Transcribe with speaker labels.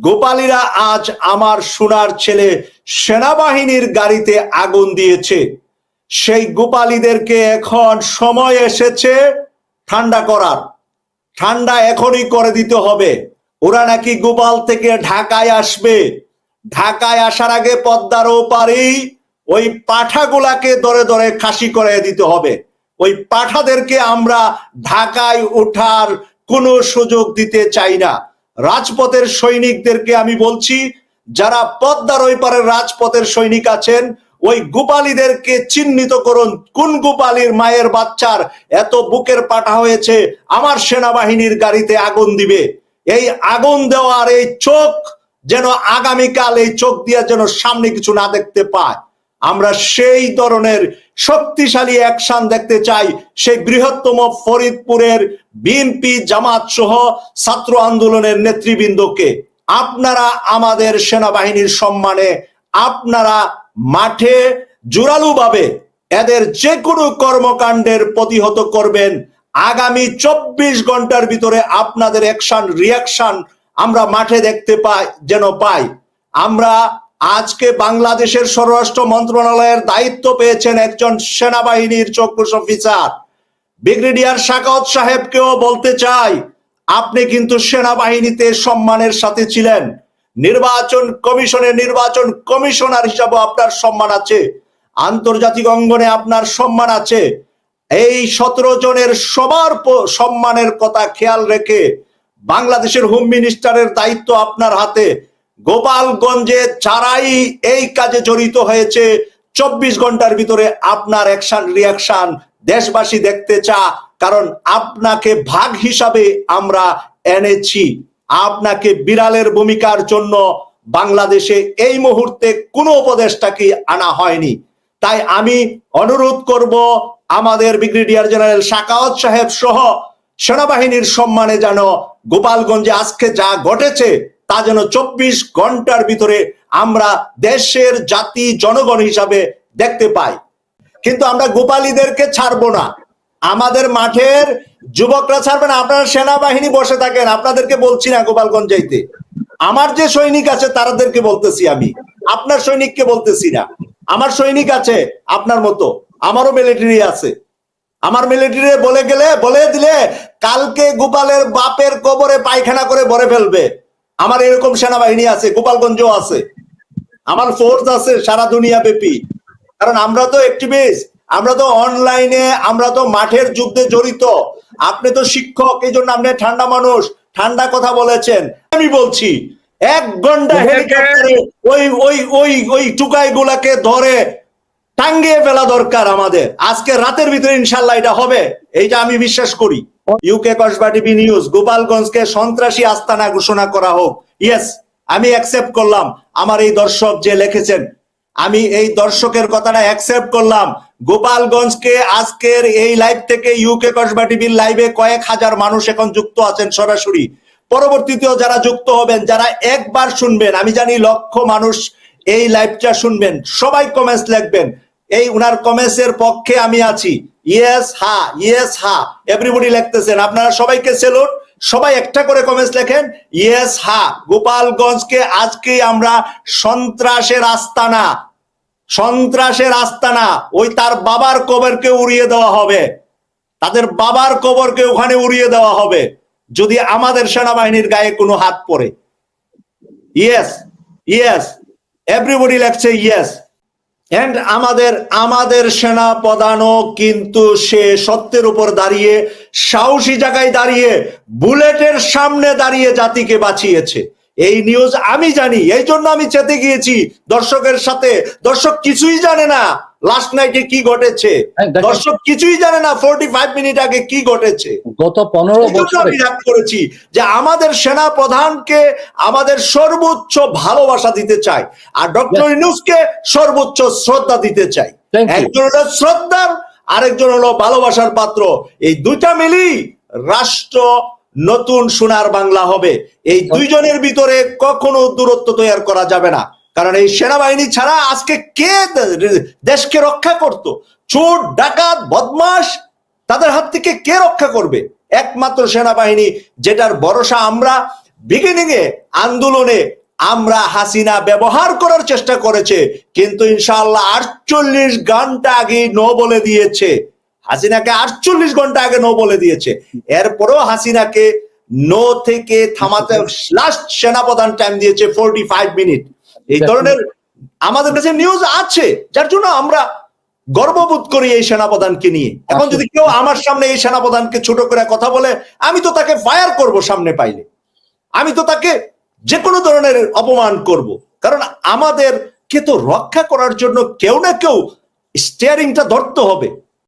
Speaker 1: গোপালীরা আজ আমার সোনার ছেলে সেনাবাহিনীর গাড়িতে আগুন দিয়েছে। সেই গোপালীদেরকে এখন সময় এসেছে ঠান্ডা করার। ঠান্ডা এখনই করে দিতে হবে। ওরা নাকি গোপাল থেকে ঢাকায় আসবে। ঢাকায় আসার আগে পদ্মার ওপারেই ওই পাঠাগুলাকে দরে দরে খাসি করে দিতে হবে। ওই পাঠাদেরকে আমরা ঢাকায় ওঠার কোনো সুযোগ দিতে চাই না। রাজপথের সৈনিকদেরকে আমি বলছি, যারা পদ্মার ওই পারের রাজপথের সৈনিক আছেন, ওই গোপালীদেরকে চিহ্নিত করুন। কোন গোপালীর মায়ের বাচ্চার এত বুকের পাঠা হয়েছে? আমার সেনাবাহিনীর গাড়িতে আগুন দিবে। এই আগুন দেওয়ার এই চোখ যেন আগামীকাল এই চোখ দিয়ে যেন সামনে কিছু না দেখতে পায়। আমরা সেই ধরনের শক্তিশালী অ্যাকশন দেখতে চাই। সেই বৃহত্তম ফরিদপুরের বিএনপি জামাত সহ ছাত্র আন্দোলনের নেতৃবৃন্দকে। আপনারা আমাদের সেনাবাহিনীর সম্মানে আপনারা মাঠে জোরালোভাবে এদের যে কোনো কর্মকাণ্ডের প্রতিহত করবেন। আগামী চব্বিশ ঘণ্টার ভিতরে আপনাদের অ্যাকশন রিয়াকশন আমরা মাঠে দেখতে পাই, যেন পাই। আমরা আজকে বাংলাদেশের স্বরাষ্ট্র মন্ত্রণালয়ের দায়িত্ব পেয়েছেন একজন সেনাবাহিনীর চৌকুশ অফিসার। ব্রিগেডিয়ার শাকাওয়াত সাহেবকেও বলতে চাই, আপনি কিন্তু সেনাবাহিনীতে সম্মানের সাথে ছিলেন। নির্বাচন কমিশনের নির্বাচন কমিশনার হিসাবে আপনার সম্মান আছে। আন্তর্জাতিক অঙ্গনে আপনার সম্মান আছে। এই সতেরো জনের সবার সম্মানের কথা খেয়াল রেখে বাংলাদেশের হোম মিনিস্টারের দায়িত্ব আপনার হাতে। গোপালগঞ্জে যারাই এই কাজে জড়িত হয়েছে, চব্বিশ ঘণ্টার ভিতরে আপনার অ্যাকশন রিয়াকশন দেশবাসী দেখতে চা কারণ আপনাকে ভাগ হিসাবে আমরা এনেছি। আপনাকে বিড়ালের ভূমিকার জন্য বাংলাদেশে এই মুহূর্তে কোনো উপদেশটাকে আনা হয়নি। তাই আমি অনুরোধ করব আমাদের ব্রিগেডিয়ার জেনারেল শাকাওয়াত সাহেব সহ সেনাবাহিনীর সম্মানে যেন গোপালগঞ্জে আজকে যা ঘটেছে তা যেন চব্বিশ ঘণ্টার ভিতরে আমরা দেশের জাতি জনগণ হিসাবে দেখতে পাই। কিন্তু আমরা গোপালীদেরকে ছাড়বো না। আমাদের মাঠের যুবকরা ছাড়বে না। আপনারা সেনাবাহিনী বসে থাকেন। আপনাদেরকে বলছি না গোপালগঞ্জ যাইতে। আমার যে সৈনিক আছে, তারাদেরকে বলতেছি আমি। আপনার সৈনিককে বলতেছি না। আমার সৈনিক আছে, আপনার মতো। আমারও মিলিটারি আছে। আমার মিলিটারি বলে গেলে, বলে দিলে, কালকে গোপালের বাপের কবরে পায়খানা করে ভরে ফেলবে। আমার এরকম সেনাবাহিনী আছে গোপালগঞ্জও আছে। আমার ফোর্স আছে সারা দুনিয়া ব্যাপী। কারণ আমরা তো অ্যাক্টিভিস্ট আমরা তো অনলাইনে আমরা তো মাঠের যুদ্ধে জড়িত। আপনি তো শিক্ষক এই জন্য আপনি ঠান্ডা মানুষ ঠান্ডা কথা বলেছেন। আমি বলছি এক ঘণ্টা হেলিকপ্টারে ওই ওই ওই ওই টুকাই গুলাকে ধরে টাঙ্গিয়ে ফেলা দরকার আমাদের। আজকে রাতের ভিতরে ইনশাল্লাহ এটা হবে এইটা আমি বিশ্বাস করি। ইউকে কসবা টিভি নিউজ গোপালগঞ্জকে সন্ত্রাসী আস্তানা ঘোষণা করা হোক। ইয়েস আমি অ্যাকসেপ্ট করলাম। আমার এই দর্শক যে লিখেছেন, আমি এই দর্শকের কথাটা অ্যাকসেপ্ট করলাম। গোপালগঞ্জকে আজকের এই লাইভ থেকে ইউকে কসবা টিভির লাইভে কয়েক হাজার মানুষ এখন যুক্ত আছেন সরাসরি। পরবর্তীতেও যারা যুক্ত হবেন, যারা একবার শুনবেন, আমি জানি লক্ষ মানুষ এই লাইভটা শুনবেন। সবাই কমেন্টস লিখবেন। এই উনার কমেসের পক্ষে আমি আছি। ইয়েস হা ইয়েস হা এভরিবডি লিখতেছেন। আপনারা সবাইকে সেলুট সবাই একটা করে কমেন্টস লেখেন। ইয়েস হা গোপালগঞ্জকে আজকে আমরা সন্ত্রাসের আস্তানা। সন্ত্রাসের আস্তানা। ওই তার বাবার কবরকে উড়িয়ে দেওয়া হবে। তাদের বাবার কবরকে ওখানে উড়িয়ে দেওয়া হবে। যদি আমাদের সেনাবাহিনীর গায়ে কোনো হাত পড়ে। ইয়েস ইয়েস এভরিবডি লেখছে ইয়েস এন্ড আমাদের আমাদের সেনা প্রধানও কিন্তু সে সত্যের উপর দাঁড়িয়ে, সাহসী জায়গায় দাঁড়িয়ে, বুলেটের সামনে দাঁড়িয়ে জাতিকে বাঁচিয়েছে। এই নিউজ আমি জানি, এই জন্য আমি চেতে গিয়েছি দর্শকের সাথে। দর্শক কিছুই জানে না লাস্ট নাইটে কি ঘটেছে?
Speaker 2: হ্যাঁ,
Speaker 1: দর্শক কিছুই জানে না ফোর্টি ফাইভ মিনিট আগে কি ঘটেছে।
Speaker 2: গত পনেরো বছরে
Speaker 1: আমি রাগ করেছি যে আমাদের সেনা প্রধানকে আমাদের সর্বোচ্চ ভালোবাসা দিতে চাই আর ডক্টর ইনুসকে সর্বোচ্চ শ্রদ্ধা দিতে চাই। একজন হলো শ্রদ্ধার আরেকজন হলো ভালোবাসার পাত্র। এই দুইটা মিলি রাষ্ট্র নতুন সোনার বাংলা হবে। এই দুইজনের ভিতরে কখনো দূরত্ব তৈরি করা যাবে না। কারণ এই সেনাবাহিনী ছাড়া আজকে কে দেশকে রক্ষা করত? চোর, ডাকাত বদমাস তাদের হাত থেকে কে রক্ষা করবে? একমাত্র সেনাবাহিনী, যেটার ভরসা আমরা বিগিনিং এ আন্দোলনে আমরা হাসিনা ব্যবহার করার চেষ্টা করেছে, কিন্তু ইনশাল্লাহ আটচল্লিশ ঘণ্টা আগে নো বলে দিয়েছে। হাসিনাকে আটচল্লিশ ঘণ্টা আগে নো বলে দিয়েছে। এরপরেও হাসিনাকে নো থেকে থামাতে লাস্ট সেনাপ্রধান টাইম দিয়েছে ফোরটি ফাইভ মিনিট এই ধরনের আমাদের কাছে নিউজ আছে যার জন্য আমরা গর্ববোধ করি এই সেনাপ্রধানকে নিয়ে। এখন যদি কেউ আমার সামনে এই সেনাপ্রধানকে ছোট করে কথা বলে আমি তো তাকে ফায়ার করব সামনে পাইলে। আমি তো তাকে যে কোনো ধরনের অপমান করব। কারণ আমাদেরকে তো রক্ষা করার জন্য কেউ না কেউ স্টিয়ারিংটা ধরতে হবে।